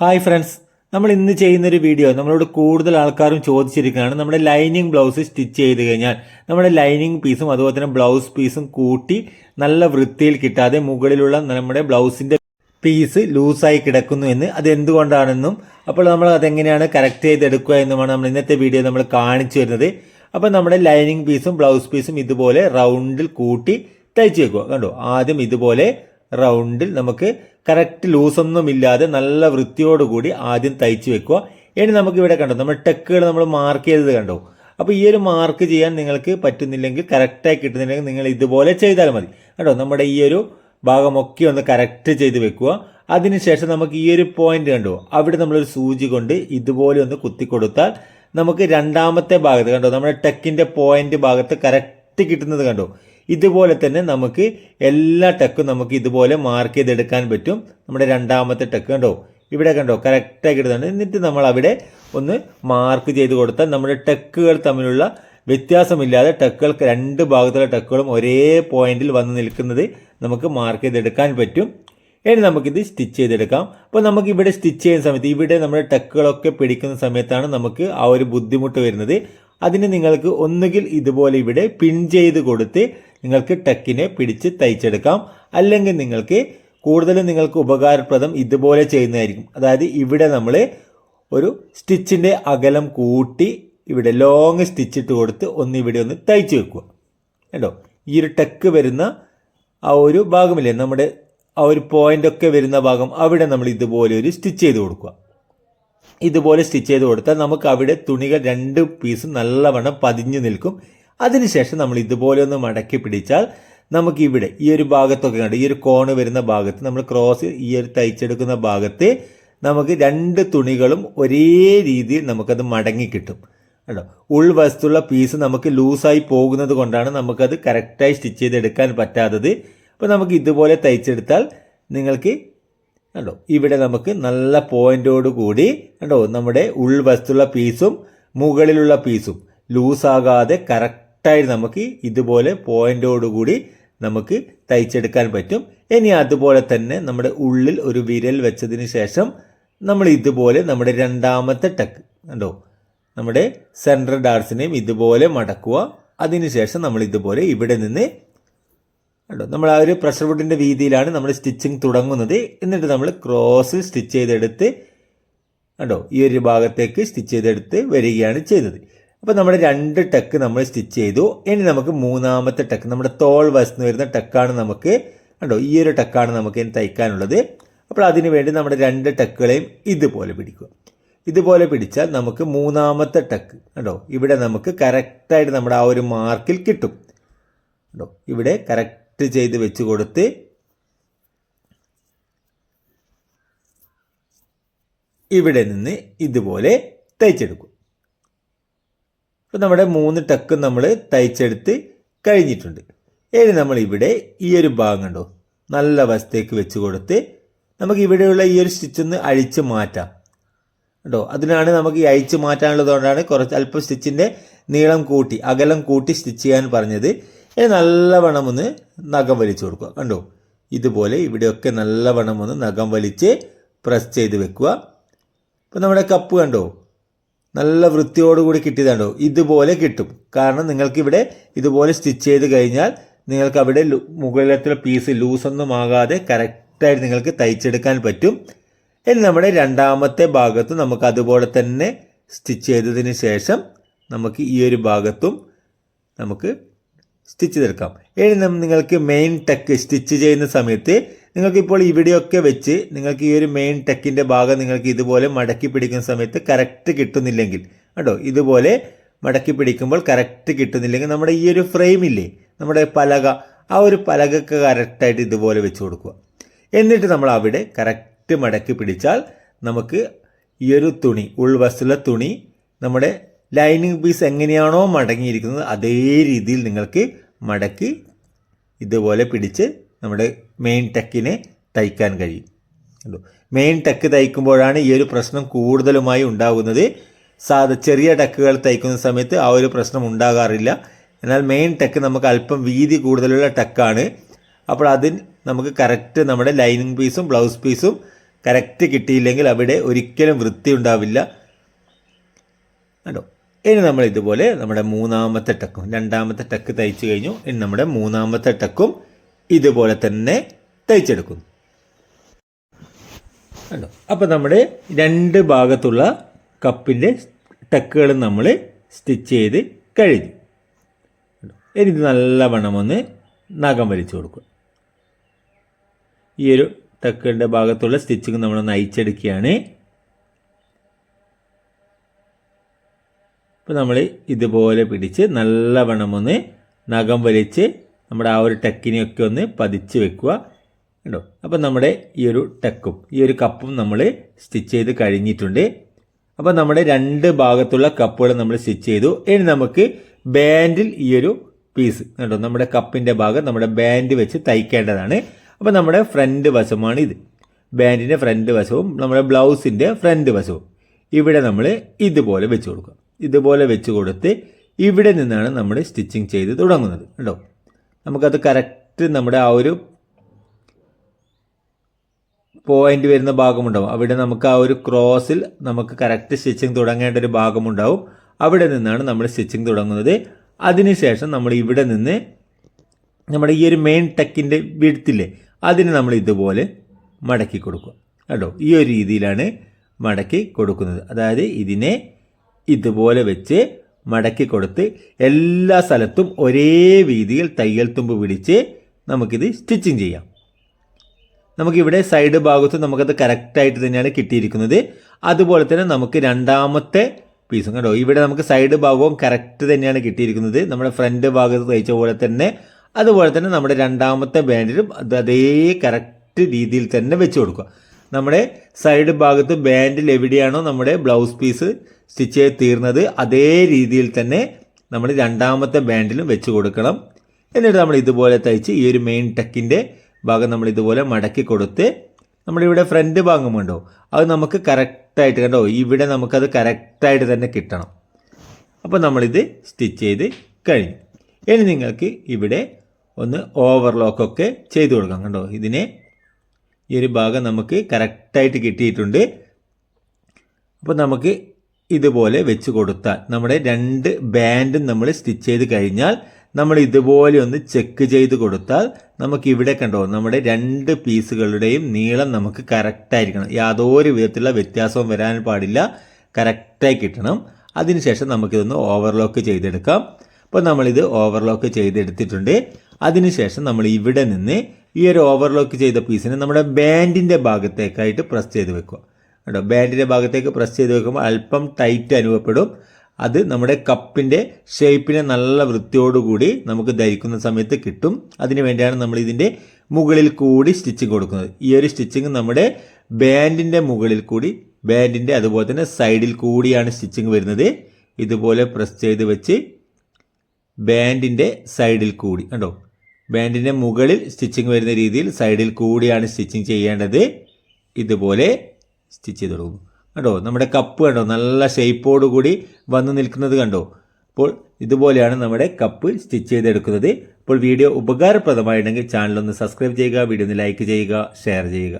Hi friends. നമ്മൾ ഇന്ന് ചെയ്യുന്നൊരു വീഡിയോ നമ്മളോട് കൂടുതൽ ആൾക്കാരും ചോദിച്ചിരിക്കുകയാണ്. നമ്മുടെ ലൈനിങ് ബ്ലൗസ് സ്റ്റിച്ച് ചെയ്ത് കഴിഞ്ഞാൽ നമ്മുടെ ലൈനിങ് പീസും അതുപോലെ തന്നെ ബ്ലൗസ് പീസും കൂട്ടി നല്ല വൃത്തിയിൽ കിട്ടാതെ മുകളിലുള്ള നമ്മുടെ ബ്ലൗസിന്റെ പീസ് ലൂസായി കിടക്കുന്നു എന്ന് അത് എന്തുകൊണ്ടാണെന്നും അപ്പോൾ നമ്മൾ അതെങ്ങനെയാണ് കറക്റ്റ് ചെയ്തെടുക്കുക എന്നുമാണ് നമ്മൾ ഇന്നത്തെ വീഡിയോ നമ്മൾ കാണിച്ചു വരുന്നത് അപ്പോൾ നമ്മുടെ ലൈനിങ് പീസും ബ്ലൗസ് പീസും ഇതുപോലെ റൗണ്ടിൽ കൂട്ടി തയ്ച്ച് വെക്കുക. കണ്ടോ? ആദ്യം ഇതുപോലെ റൗണ്ടിൽ നമുക്ക് കറക്റ്റ് ലൂസൊന്നും ഇല്ലാതെ നല്ല വൃത്തിയോടുകൂടി ആദ്യം തയ്ച്ച് വെക്കുക. ഇനി നമുക്ക് ഇവിടെ കണ്ടോ നമ്മൾ ടെക്കുകൾ നമ്മൾ മാർക്ക് ചെയ്തത് കണ്ടോ? അപ്പോൾ ഈ ഒരു മാർക്ക് ചെയ്യാൻ നിങ്ങൾക്ക് പറ്റുന്നില്ലെങ്കിൽ കറക്റ്റായി കിട്ടുന്നില്ലെങ്കിൽ നിങ്ങൾ ഇതുപോലെ ചെയ്താൽ മതി. കേട്ടോ നമ്മുടെ ഈ ഒരു ഭാഗമൊക്കെ ഒന്ന് കറക്റ്റ് ചെയ്ത് വെക്കുക. അതിനുശേഷം നമുക്ക് ഈ ഒരു പോയിന്റ് കണ്ടോ അവിടെ നമ്മളൊരു സൂചി കൊണ്ട് ഇതുപോലെ ഒന്ന് കുത്തി കൊടുത്താൽ നമുക്ക് രണ്ടാമത്തെ ഭാഗത്ത് കണ്ടോ നമ്മുടെ ടെക്കിന്റെ പോയിന്റ് ഭാഗത്ത് കറക്റ്റ് കിട്ടുന്നത് കണ്ടോ? ഇതുപോലെ തന്നെ നമുക്ക് എല്ലാ ടെക്കും നമുക്ക് ഇതുപോലെ മാർക്ക് ചെയ്തെടുക്കാൻ പറ്റും. നമ്മുടെ രണ്ടാമത്തെ ടെക്ക് കണ്ടോ? ഇവിടെ കണ്ടോ? കറക്റ്റായി കിട്ടുന്നുണ്ട് എന്നിട്ട് നമ്മൾ അവിടെ ഒന്ന് മാർക്ക് ചെയ്ത് കൊടുത്താൽ നമ്മുടെ ടെക്കുകൾ തമ്മിലുള്ള വ്യത്യാസമില്ലാതെ ടെക്കുകൾക്ക് രണ്ട് ഭാഗത്തുള്ള ടെക്കുകളും ഒരേ പോയിന്റിൽ വന്ന് നിൽക്കുന്നത് നമുക്ക് മാർക്ക് ചെയ്തെടുക്കാൻ പറ്റും. ഇനി നമുക്കിത് സ്റ്റിച്ച് ചെയ്തെടുക്കാം. അപ്പോൾ നമുക്ക് ഇവിടെ സ്റ്റിച്ച് ചെയ്യുന്ന സമയത്ത് ഇവിടെ നമ്മുടെ ടെക്കുകളൊക്കെ പിടിക്കുന്ന സമയത്താണ് നമുക്ക് ആ ഒരു ബുദ്ധിമുട്ട് വരുന്നത്. അതിന് നിങ്ങൾക്ക് ഒന്നുകിൽ ഇതുപോലെ ഇവിടെ പിൻ ചെയ്ത് കൊടുത്ത് നിങ്ങൾക്ക് ടെക്കിനെ പിടിച്ച് തയ്ച്ചെടുക്കാം. അല്ലെങ്കിൽ നിങ്ങൾക്ക് കൂടുതലും നിങ്ങൾക്ക് ഉപകാരപ്രദം ഇതുപോലെ ചെയ്യുന്നതായിരിക്കും. അതായത് ഇവിടെ നമ്മൾ ഒരു സ്റ്റിച്ചിന്റെ അകലം കൂട്ടി ഇവിടെ ലോങ് സ്റ്റിച്ച് ഇട്ട് കൊടുത്ത് ഒന്ന് ഇവിടെ ഒന്ന് തയ്ച്ച് വെക്കുക. കേട്ടോ? ഈ ഒരു ടെക്ക് വരുന്ന ആ ഒരു ഭാഗമില്ലേ? നമ്മുടെ ആ ഒരു പോയിന്റ് ഒക്കെ വരുന്ന ഭാഗം അവിടെ നമ്മൾ ഇതുപോലെ ഒരു സ്റ്റിച്ച് ചെയ്ത് കൊടുക്കുക. ഇതുപോലെ സ്റ്റിച്ച് ചെയ്ത് കൊടുത്താൽ നമുക്ക് അവിടെ തുണികൾ രണ്ട് പീസും നല്ലവണ്ണം പതിഞ്ഞു നിൽക്കും. അതിനുശേഷം നമ്മൾ ഇതുപോലെ ഒന്ന് മടക്കി പിടിച്ചാൽ നമുക്ക് ഇവിടെ ഈ ഒരു ഭാഗത്തൊക്കെ കണ്ട് ഈ ഒരു കോണ് വരുന്ന ഭാഗത്ത് നമ്മൾ ക്രോസ് ഈ ഒരു തയ്ച്ചെടുക്കുന്ന ഭാഗത്ത് നമുക്ക് രണ്ട് തുണികളും ഒരേ രീതിയിൽ നമുക്കത് മടങ്ങി കിട്ടും. കേട്ടോ ഉൾവശത്തുള്ള പീസ് നമുക്ക് ലൂസായി പോകുന്നത് കൊണ്ടാണ് നമുക്കത് കറക്റ്റായി സ്റ്റിച്ച് ചെയ്തെടുക്കാൻ പറ്റാത്തത്. അപ്പോൾ നമുക്ക് ഇതുപോലെ തയ്ച്ചെടുത്താൽ നിങ്ങൾക്ക് കണ്ടോ? ഇവിടെ നമുക്ക് നല്ല പോയിന്റോട് കൂടി കണ്ടോ? നമ്മുടെ ഉൾവശത്തുള്ള പീസും മുകളിലുള്ള പീസും ലൂസാകാതെ കറക്റ്റായി നമുക്ക് ഇതുപോലെ പോയിന്റോട് കൂടി നമുക്ക് തയ്ച്ചെടുക്കാൻ പറ്റും. ഇനി അതുപോലെ തന്നെ നമ്മുടെ ഉള്ളിൽ ഒരു വിരൽ വെച്ചതിന് ശേഷം നമ്മൾ ഇതുപോലെ നമ്മുടെ രണ്ടാമത്തെ ടക്ക് കണ്ടോ? നമ്മുടെ സെൻട്രൽ ഡാർസിനെയും ഇതുപോലെ മടക്കുക. അതിനുശേഷം നമ്മൾ ഇതുപോലെ ഇവിടെ നിന്ന് കണ്ടോ? നമ്മൾ ആ ഒരു പ്രഷർ വുഡിന്റെ വീതിയിലാണ് നമ്മൾ സ്റ്റിച്ചിങ് തുടങ്ങുന്നത്. എന്നിട്ട് നമ്മൾ ക്രോസ് സ്റ്റിച്ച് ചെയ്തെടുത്ത് കണ്ടോ? ഈ ഒരു ഭാഗത്തേക്ക് സ്റ്റിച്ച് ചെയ്തെടുത്ത് വരികയാണ് ചെയ്യുന്നത്. അപ്പോൾ നമ്മുടെ രണ്ട് ടെക്ക് നമ്മൾ സ്റ്റിച്ച് ചെയ്തു. ഇനി നമുക്ക് മൂന്നാമത്തെ ടെക്ക് നമ്മുടെ തോൾ വശത്ത് വരുന്ന ടെക്കാണ് നമുക്ക് കണ്ടോ ഈ ഒരു ടെക്കാണ് നമുക്ക് ഇനി തയ്ക്കാനുള്ളത്. അപ്പോൾ അതിന് വേണ്ടി നമ്മുടെ രണ്ട് ടെക്കുകളെയും ഇതുപോലെ പിടിക്കുക. ഇതുപോലെ പിടിച്ചാൽ നമുക്ക് മൂന്നാമത്തെ ടെക്ക് കണ്ടോ ഇവിടെ നമുക്ക് കറക്റ്റായിട്ട് നമ്മുടെ ആ ഒരു മാർക്കിൽ കിട്ടും. കണ്ടോ ഇവിടെ കറക്റ്റ് ചെയ്ത് വെച്ച് കൊടുത്ത് ഇവിടെ നിന്ന് ഇതുപോലെ തയ്ച്ചെടുക്കും. അപ്പോൾ നമ്മുടെ മൂന്ന് ടക്കും നമ്മൾ തയ്ച്ചെടുത്ത് കഴിഞ്ഞിട്ടുണ്ട്. ഇനി നമ്മൾ ഇവിടെ ഈ ഒരു ഭാഗം കണ്ടോ? നല്ല വശത്തേക്ക് വെച്ച് കൊടുത്ത് നമുക്ക് ഇവിടെയുള്ള ഈ ഒരു സ്റ്റിച്ച് ഒന്ന് അഴിച്ച് മാറ്റാം. കേട്ടോ അതിനാണ് നമുക്ക് ഈ അഴിച്ച് മാറ്റാനുള്ളതുകൊണ്ടാണ് കുറച്ച് അല്പം സ്റ്റിച്ചിന്റെ നീളം കൂട്ടി അകലം കൂട്ടി സ്റ്റിച്ച് ചെയ്യാൻ പറഞ്ഞത്. ഇനി നല്ലവണ്ണം ഒന്ന് നഖം വലിച്ചു കൊടുക്കുക. കണ്ടോ? ഇതുപോലെ ഇവിടെയൊക്കെ നല്ലവണ്ണം ഒന്ന് നഖം വലിച്ച് പ്രസ് ചെയ്ത് വെക്കുക. ഇപ്പം നമ്മുടെ കപ്പ് കണ്ടോ? നല്ല വൃത്തിയോടുകൂടി കിട്ടിയതാണ്ടോ? ഇതുപോലെ കിട്ടും. കാരണം നിങ്ങൾക്കിവിടെ ഇതുപോലെ സ്റ്റിച്ച് ചെയ്ത് കഴിഞ്ഞാൽ നിങ്ങൾക്ക് അവിടെ മുകളിലത്തെ പീസ് ലൂസൊന്നും ആകാതെ കറക്റ്റായിട്ട് നിങ്ങൾക്ക് തയ്ച്ചെടുക്കാൻ പറ്റും. ഇനി നമ്മുടെ രണ്ടാമത്തെ ഭാഗത്ത് നമുക്ക് അതുപോലെ തന്നെ സ്റ്റിച്ച് ചെയ്തതിന് ശേഷം നമുക്ക് ഈ ഒരു ഭാഗത്തും നമുക്ക് സ്റ്റിച്ച് തീർക്കാം ഇനി നിങ്ങൾക്ക് മെയിൻ ടെക്ക് സ്റ്റിച്ച് ചെയ്യുന്ന സമയത്ത് നിങ്ങൾക്ക് ഇപ്പോൾ ഇവിടെയൊക്കെ വെച്ച് നിങ്ങൾക്ക് ഈ ഒരു മെയിൻ ടെക്കിന്റെ ഭാഗം നിങ്ങൾക്ക് ഇതുപോലെ മടക്കി പിടിക്കുന്ന സമയത്ത് കറക്റ്റ് കിട്ടുന്നില്ലെങ്കിൽ കേട്ടോ ഇതുപോലെ മടക്കി പിടിക്കുമ്പോൾ കറക്റ്റ് കിട്ടുന്നില്ലെങ്കിൽ നമ്മുടെ ഈ ഒരു ഫ്രെയിമില്ലേ നമ്മുടെ പലക ആ ഒരു പലകൊക്കെ കറക്റ്റായിട്ട് ഇതുപോലെ വെച്ച് കൊടുക്കുക. എന്നിട്ട് നമ്മൾ അവിടെ കറക്റ്റ് മടക്കി പിടിച്ചാൽ നമുക്ക് ഈ ഒരു തുണി ഉൾവശത്തുള്ള തുണി നമ്മുടെ ലൈനിങ് പീസ് എങ്ങനെയാണോ മടങ്ങിയിരിക്കുന്നത് അതേ രീതിയിൽ നിങ്ങൾക്ക് മടക്കി ഇതുപോലെ പിടിച്ച് നമ്മുടെ മെയിൻ ടെക്കിനെ തയ്ക്കാൻ കഴിയും. കണ്ടോ? മെയിൻ ടെക്ക് തയ്ക്കുമ്പോഴാണ് ഈ ഒരു പ്രശ്നം കൂടുതലുമായി ഉണ്ടാകുന്നത്. സാധ ചെറിയ ടെക്കുകൾ തയ്ക്കുന്ന സമയത്ത് ആ ഒരു പ്രശ്നം ഉണ്ടാകാറില്ല. എന്നാൽ മെയിൻ ടെക്ക് നമുക്ക് അല്പം വീതി കൂടുതലുള്ള ടെക്കാണ് അപ്പോൾ അതിൽ നമുക്ക് കറക്റ്റ് നമ്മുടെ ലൈനിങ് പീസും ബ്ലൗസ് പീസും കറക്റ്റ് കിട്ടിയില്ലെങ്കിൽ അവിടെ ഒരിക്കലും വൃത്തി ഉണ്ടാവില്ല. കണ്ടോ? ഇനി നമ്മൾ ഇതുപോലെ നമ്മുടെ മൂന്നാമത്തെ ടക്കും രണ്ടാമത്തെ ടക്ക് തയ്ച്ചു കഴിഞ്ഞു. ഇനി നമ്മുടെ മൂന്നാമത്തെ ടക്കും ഇതുപോലെ തന്നെ തയ്ച്ചെടുക്കുന്നു. കണ്ടോ? അപ്പോൾ നമ്മുടെ രണ്ട് ഭാഗത്തുള്ള കപ്പിന്റെ ടക്കുകൾ നമ്മൾ സ്റ്റിച്ച് ചെയ്ത് കഴിഞ്ഞു. എനിക്ക് നല്ലവണ്ണം ഒന്ന് നഖം വലിച്ചു കൊടുക്കുക. ഈ ഒരു ടക്കുകളുടെ ഭാഗത്തുള്ള സ്റ്റിച്ചിങ് നമ്മളൊന്ന് അയച്ചെടുക്കുകയാണ് അപ്പോൾ നമ്മൾ ഇതുപോലെ പിടിച്ച് നല്ലവണ്ണം ഒന്ന് നഖം വലിച്ച് നമ്മുടെ ആ ഒരു ടെക്കിനെയൊക്കെ ഒന്ന് പതിച്ച് വെക്കുക. കേട്ടോ അപ്പം നമ്മുടെ ഈ ഒരു ടെക്കും ഈ ഒരു കപ്പും നമ്മൾ സ്റ്റിച്ച് ചെയ്ത് കഴിഞ്ഞിട്ടുണ്ട്. അപ്പോൾ നമ്മുടെ രണ്ട് ഭാഗത്തുള്ള കപ്പുകൾ നമ്മൾ സ്റ്റിച്ച് ചെയ്തു. ഇനി നമുക്ക് ബാൻഡിൽ ഈ ഒരു പീസ് കേട്ടോ നമ്മുടെ കപ്പിന്റെ ഭാഗം നമ്മുടെ ബാൻഡ് വെച്ച് തയ്ക്കേണ്ടതാണ്. അപ്പോൾ നമ്മുടെ ഫ്രണ്ട് വശമാണ് ഇത്. ബാൻഡിന്റെ ഫ്രണ്ട് വശവും നമ്മുടെ ബ്ലൗസിന്റെ ഫ്രണ്ട് വശവും. ഇവിടെ നമ്മൾ ഇതുപോലെ വെച്ച് കൊടുക്കുക. ഇതുപോലെ വെച്ച് കൊടുത്ത് ഇവിടെ നിന്നാണ് നമ്മൾ സ്റ്റിച്ചിങ് ചെയ്ത് തുടങ്ങുന്നത്. കേട്ടോ നമുക്കത് കറക്റ്റ് നമ്മുടെ ആ ഒരു പോയിന്റ് വരുന്ന ഭാഗമുണ്ടാവും. അവിടെ നമുക്ക് ആ ഒരു ക്രോസിൽ നമുക്ക് കറക്റ്റ് സ്റ്റിച്ചിങ് തുടങ്ങേണ്ട ഒരു ഭാഗമുണ്ടാവും. അവിടെ നിന്നാണ് നമ്മൾ സ്റ്റിച്ചിങ് തുടങ്ങുന്നത്. അതിനുശേഷം നമ്മൾ ഇവിടെ നിന്ന് നമ്മുടെ ഈ ഒരു മെയിൻ ടെക്കിന്റെ വിടുത്തില്ലേ അതിന് നമ്മൾ ഇതുപോലെ മടക്കി കൊടുക്കുക കേട്ടോ ഈ ഒരു രീതിയിലാണ് മടക്കി കൊടുക്കുന്നത്. അതായത് ഇതിനെ ഇതുപോലെ വെച്ച് മടക്കി കൊടുത്ത് എല്ലാ സ്ഥലത്തും ഒരേ രീതിയിൽ തയ്യൽ തുമ്പ് പിടിച്ച് നമുക്കിത് സ്റ്റിച്ചിങ് ചെയ്യാം. നമുക്കിവിടെ സൈഡ് ഭാഗത്ത് നമുക്കത് കറക്റ്റായിട്ട് തന്നെയാണ് കിട്ടിയിരിക്കുന്നത്. അതുപോലെ തന്നെ നമുക്ക് രണ്ടാമത്തെ പീസും കേട്ടോ ഇവിടെ നമുക്ക് സൈഡ് ഭാഗവും കറക്റ്റ് തന്നെയാണ് കിട്ടിയിരിക്കുന്നത്. നമ്മുടെ ഫ്രണ്ട് ഭാഗത്ത് തയ്ച്ച പോലെ തന്നെ. അതുപോലെ തന്നെ നമ്മുടെ രണ്ടാമത്തെ ബാൻഡിലും അത് അതേ കറക്റ്റ് രീതിയിൽ തന്നെ വെച്ച് കൊടുക്കുക. നമ്മുടെ സൈഡ് ഭാഗത്ത് ബാൻഡിൽ എവിടെയാണോ നമ്മുടെ ബ്ലൗസ് പീസ് സ്റ്റിച്ച് ചെയ്ത് തീർന്നത് അതേ രീതിയിൽ തന്നെ നമ്മൾ രണ്ടാമത്തെ ബാൻഡിലും വെച്ച് കൊടുക്കണം. എന്നിട്ട് നമ്മൾ ഇതുപോലെ തയ്ച്ച് ഈ ഒരു മെയിൻ ടെക്കിന്റെ ഭാഗം നമ്മൾ ഇതുപോലെ മടക്കി കൊടുത്ത് നമ്മളിവിടെ ഫ്രണ്ട് ഭാഗം ഉണ്ടോ അത് നമുക്ക് കറക്റ്റായിട്ട് കണ്ടോ ഇവിടെ നമുക്കത് കറക്റ്റായിട്ട് തന്നെ കിട്ടണം. അപ്പോൾ നമ്മളിത് സ്റ്റിച്ച് ചെയ്ത് കഴിഞ്ഞു. ഇനി നിങ്ങൾക്ക് ഇവിടെ ഒന്ന് ഓവർലോക്കൊക്കെ ചെയ്തു കൊടുക്കാം കണ്ടോ ഇതിനെ ഈ ഒരു ഭാഗം നമുക്ക് കറക്റ്റായിട്ട് കിട്ടിയിട്ടുണ്ട്. അപ്പോൾ നമുക്ക് ഇതുപോലെ വെച്ച് കൊടുത്താൽ നമ്മുടെ രണ്ട് ബാൻഡും നമ്മൾ സ്റ്റിച്ച് ചെയ്ത് കഴിഞ്ഞാൽ നമ്മൾ ഇതുപോലെ ഒന്ന് ചെക്ക് ചെയ്ത് കൊടുത്താൽ നമുക്ക് ഇവിടെ കണ്ടോ നമ്മുടെ രണ്ട് പീസുകളുടെയും നീളം നമുക്ക് കറക്റ്റായിരിക്കണം. യാതൊരു വിധത്തിലുള്ള വ്യത്യാസവും വരാൻ പാടില്ല. കറക്റ്റായി കിട്ടണം. അതിനുശേഷം നമുക്കിതൊന്ന് ഓവർലോക്ക് ചെയ്തെടുക്കാം. അപ്പോൾ നമ്മളിത് ഓവർലോക്ക് ചെയ്തെടുത്തിട്ടുണ്ട്. അതിനുശേഷം നമ്മൾ ഇവിടെ നിന്ന് ഈ ഒരു ഓവർലോക്ക് ചെയ്ത പീസിനെ നമ്മുടെ ബാൻഡിന്റെ ഭാഗത്തേക്കായിട്ട് പ്രസ് ചെയ്ത് വെക്കുക. കേട്ടോ ബാൻഡിന്റെ ഭാഗത്തേക്ക് പ്രസ് ചെയ്ത് വെക്കുമ്പോൾ അല്പം ടൈറ്റ് അനുഭവപ്പെടും. അത് നമ്മുടെ കപ്പിന്റെ ഷേപ്പിനെ നല്ല വൃത്തിയോടുകൂടി നമുക്ക് ധരിക്കുന്ന സമയത്ത് കിട്ടും. അതിന് വേണ്ടിയാണ് നമ്മൾ ഇതിന്റെ മുകളിൽ കൂടി സ്റ്റിച്ചിങ് കൊടുക്കുന്നത്. ഈ ഒരു സ്റ്റിച്ചിങ് നമ്മുടെ ബാൻഡിന്റെ മുകളിൽ കൂടി ബാൻഡിന്റെ അതുപോലെ തന്നെ സൈഡിൽ കൂടിയാണ് സ്റ്റിച്ചിങ് വരുന്നത്. ഇതുപോലെ പ്രസ് ചെയ്ത് വെച്ച് ബാൻഡിന്റെ സൈഡിൽ കൂടി. കണ്ടോ? ബാൻഡിന്റെ മുകളിൽ സ്റ്റിച്ചിങ് വരുന്ന രീതിയിൽ സൈഡിൽ കൂടിയാണ് സ്റ്റിച്ചിങ് ചെയ്യേണ്ടത്. ഇതുപോലെ സ്റ്റിച്ച് ചെയ്ത് കൊടുക്കും. കണ്ടോ? നമ്മുടെ കപ്പ് കണ്ടോ? നല്ല ഷേപ്പോട് കൂടി വന്ന് നിൽക്കുന്നത് കണ്ടോ? അപ്പോൾ ഇതുപോലെയാണ് നമ്മുടെ കപ്പ് സ്റ്റിച്ച് ചെയ്തെടുക്കുന്നത്. അപ്പോൾ വീഡിയോ ഉപകാരപ്രദമായിട്ടുണ്ടെങ്കിൽ ചാനലൊന്ന് സബ്സ്ക്രൈബ് ചെയ്യുക വീഡിയോ ഒന്ന് ലൈക്ക് ചെയ്യുക ഷെയർ ചെയ്യുക.